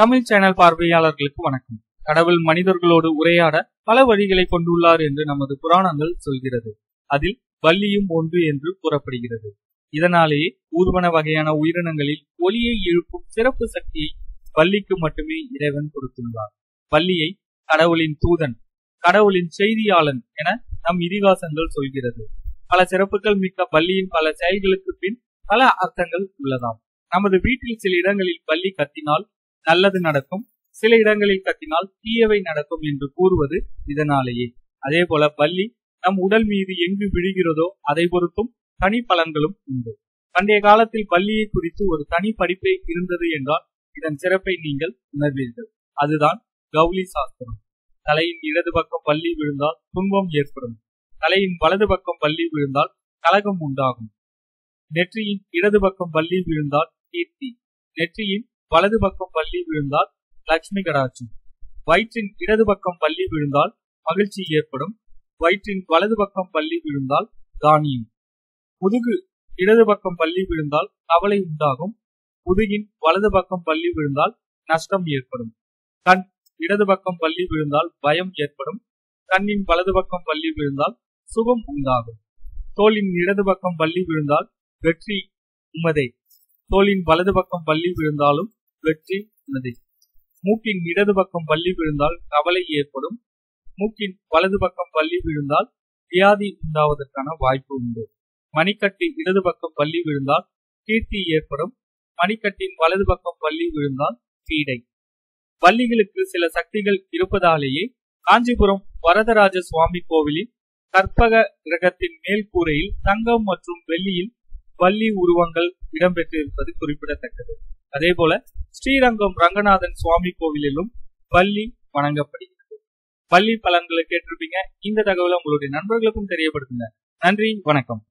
Tamil channel பார்வையாளர்களுக்கு வணக்கம். கடவுள் மனிதர்களோடு உரையாட பல வழிகளை கொண்டுள்ளார் என்று நமது புராணங்கள் சொல்கிறது. அதில் வள்ளியும் ஒன்று என்று கூறப்படுகிறது. இதனாலேயே ஊர்வன வகையான உயிரினங்களில் ஒலியை எழுப்பும் சிறப்பு சக்தியை வள்ளிக்கு மட்டுமே இறைவன் கொடுத்துள்ளார். வள்ளியை கடவுளின் தூதன் கடவுளின் செய்தியாளன் என நம் இதிகாசங்கள் சொல்கிறது. பல சிறப்புகள் மிக்க வள்ளியின் பல செயல்களுக்கு பின் பல அர்த்தங்கள் உள்ளதாம். நமது வீட்டில் சில இடங்களில் பள்ளி கத்தினால் நல்லது நடக்கும். சில இடங்களில் கத்தினால் தீயவை நடக்கும் என்று கூறுவது இதனாலேயே. அதே போல பள்ளி நம் உடல் மீது எங்கு விழுகிறதோ அதை பொறுத்தும் தனி பலன்களும் உண்டு. பண்டைய காலத்தில் பள்ளியை குறித்து ஒரு தனி படிப்பே இருந்தது என்றால் இதன் சிறப்பை நீங்கள் உணர்வீர்கள். அதுதான் கௌலி சாஸ்திரம். தலையின் இடது பக்கம் பள்ளி விழுந்தால் துன்பம் ஏற்படும். தலையின் வலது பக்கம் பள்ளி விழுந்தால் கலகம் உண்டாகும். நெற்றியின் இடது பக்கம் பள்ளி விழுந்தால் கீர்த்தி. நெற்றியின் வலது பக்கம் பள்ளி விழுந்தால் லட்சுமி கடாட்சம். வயிற்றின் இடது பக்கம் பள்ளி விழுந்தால் மகிழ்ச்சி ஏற்படும். வயிற்றின் வலது பக்கம் பள்ளி விழுந்தால் தானியம். முதுகு இடது பக்கம் பள்ளி விழுந்தால் கவலை உண்டாகும். முதுகின் வலது பக்கம் பள்ளி விழுந்தால் நஷ்டம் ஏற்படும். கண் இடது பக்கம் பள்ளி விழுந்தால் பயம் ஏற்படும். கண்ணின் வலது பக்கம் பள்ளி விழுந்தால் சுகம் உண்டாகும். தோளின் இடது பக்கம் பள்ளி விழுந்தால் வெற்றி உமதே. தோளின் வலது பக்கம் பள்ளி விழுந்தாலும் வெற்றி உள்ளது. மூக்கின் இடது பக்கம் பள்ளி விழுந்தால் கவலை ஏற்படும். மூக்கின் வலது பக்கம் பள்ளி விழுந்தால் வியாதி உண்டாவதற்கான வாய்ப்பு உண்டு. மணிக்கட்டு இடது பக்கம் பள்ளி விழுந்தால் கீர்த்தி ஏற்படும். மணிக்கட்டின் வலது பக்கம் பள்ளி விழுந்தால் பீடை. வள்ளிகளுக்கு சில சக்திகள் இருப்பதாலேயே காஞ்சிபுரம் வரதராஜ சுவாமி கோவிலில் கற்பக கிரகத்தின் மேல் கூரையில் தங்கம் மற்றும் வெள்ளியில் வள்ளி உருவங்கள் இடம்பெற்றிருப்பது குறிப்பிடத்தக்கது. அதே போல ஸ்ரீரங்கம் ரங்கநாதன் சுவாமி கோவிலிலும் பள்ளி வணங்கப்படுகிறது. பள்ளி பலன்களை கேட்டிருப்பீங்க. இந்த தகவலை உங்களுடைய நண்பர்களுக்கும் தெரியப்படுத்துங்க. நன்றி. வணக்கம்.